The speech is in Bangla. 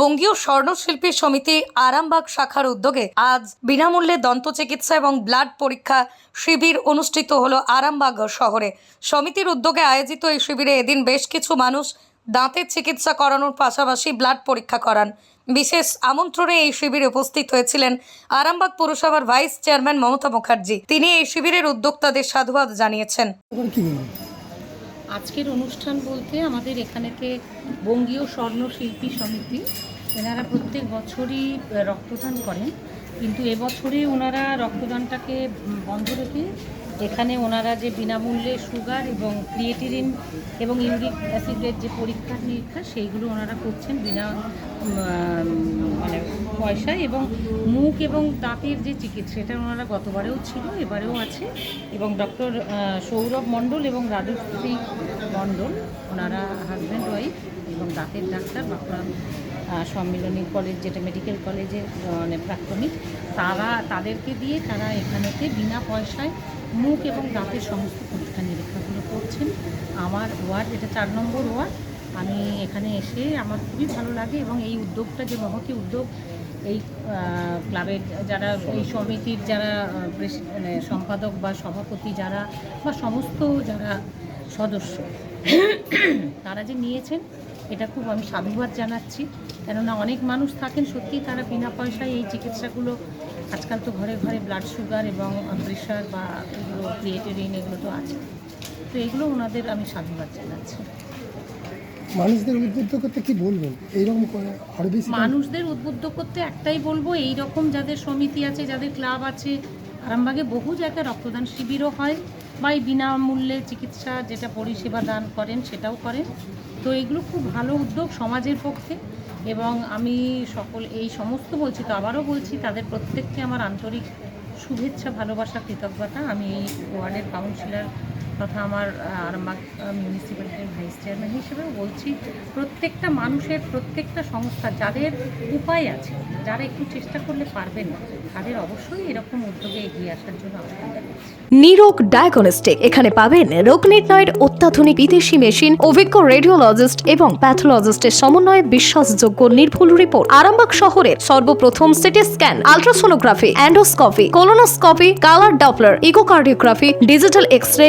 বঙ্গীয় স্বর্ণশিল্পী সমিতি আরামবাগ শাখার উদ্যোগে আজ বিনামূল্যে দন্ত চিকিৎসা এবং ব্লাড পরীক্ষা শিবির অনুষ্ঠিত হলো আরামবাগ শহরে। সমিতির উদ্যোগে আয়োজিত এই শিবিরে এদিন বেশ কিছু মানুষ দাঁতের চিকিৎসা করানোর পাশাপাশি ব্লাড পরীক্ষা করান। বিশেষ আমন্ত্রণে এই শিবিরে উপস্থিত হয়েছিলেন আরামবাগ পুরসভার ভাইস চেয়ারম্যান মমতা মুখার্জি। তিনি এই শিবিরের উদ্যোক্তাদের সাধুবাদ জানিয়েছেন। আজকের অনুষ্ঠান বলতে আমাদের এখানেতে বঙ্গীয় স্বর্ণশিল্পী সমিতি এনারা প্রত্যেক বছরই রক্তদান করেন। কিন্তু এবছরে ওনারা রক্তদানটাকে বন্ধ রেখে এখানে ওনারা যে বিনামূল্যে সুগার এবং ক্রিয়েটিরিন এবং ইউরিক অ্যাসিডের যে পরীক্ষা নিরীক্ষা, সেইগুলো ওনারা করছেন বিনা মানে পয়সায় এবং মুখ এবং দাঁতের যে চিকিৎসা এটা ওনারা গতবারেও ছিল, এবারেও আছে এবং ডক্টর সৌরভ মণ্ডল এবং রাজশ্রী মণ্ডল, ওনারা হাজব্যান্ড ওয়াইফ এবং দাঁতের ডাক্তার, বাঁকুড়া সম্মিলনী কলেজ যেটা মেডিকেল কলেজে মানে প্রাক্তনিক তারা তাদেরকে দিয়ে তারা এখানেতে বিনা পয়সায় মুখ এবং দাঁতের সমস্ত পরীক্ষা নিরীক্ষাগুলো করছেন। আমার ওয়ার্ড, এটা চার নম্বর ওয়ার্ড, আমি এখানে এসে আমার খুবই ভালো লাগে এবং এই উদ্যোগটা যে মহতি উদ্যোগ, এই ক্লাবের যারা, এই সমিতির যারা মানে সম্পাদক বা সভাপতি যারা বা সমস্ত যারা সদস্য, তারা যে নিয়েছেন এটা খুব আমি সাধুবাদ জানাচ্ছি। কেননা অনেক মানুষ থাকেন সত্যি তারা বিনা পয়সায় এই চিকিৎসাগুলো আজকাল তো ঘরে ঘরে ব্লাড সুগার এবং প্রেশার বা এগুলো ক্রিয়েটিরিন এগুলো তো আছে। তো এগুলো ওনাদের আমি সাধুবাদ জানাচ্ছি। মানুষদের উদ্বুদ্ধ করতে কি বলবেন? এইরকম করে আরও বেশি মানুষদের উদ্বুদ্ধ করতে একটাই বলব এই রকম যাদের সমিতি আছে যাদের ক্লাব আছে আরামবাগে বহু জায়গায় রক্তদান শিবিরও হয়। বা এই বিনামূল্যে চিকিৎসা যেটা পরিষেবা দান করেন সেটাও করেন। তো এগুলো খুব ভালো উদ্যোগ সমাজের পক্ষে এবং আমি সকল, এই সমস্ত বলছি তো আবারও বলছি, তাদের প্রত্যেককে আমার আন্তরিক শুভেচ্ছা, ভালোবাসা, কৃতজ্ঞতা। আমি এই ওয়ার্ডের কাউন্সিলর তথা আমার আরামবাগ মিউনিসিপ্যালিটির ভাইস চেয়ারম্যান হিসেবেও বলছি, প্রত্যেকটা মানুষের প্রত্যেকটা সংস্থা যাদের উপায় আছে, যারা একটু চেষ্টা করলে পারবেন তাদের অবশ্যই এরকম উদ্যোগে এগিয়ে আসার জন্য নিরোগ ডায়াগনস্টিক এখানে পাবেন রোগ নির্ণয়ের অত্যাধুনিক বিদেশি মেশিন অভিজ্ঞ রেডিওলজিস্ট এবং প্যাথোলজিস্টের সমন্বয়ে বিশ্বাসযোগ্য নির্ভুল রিপোর্ট আরামবাগ শহরের সর্বপ্রথম CT scan ultrasonography endoscopy colonoscopy colour Doppler echocardiography digital X ray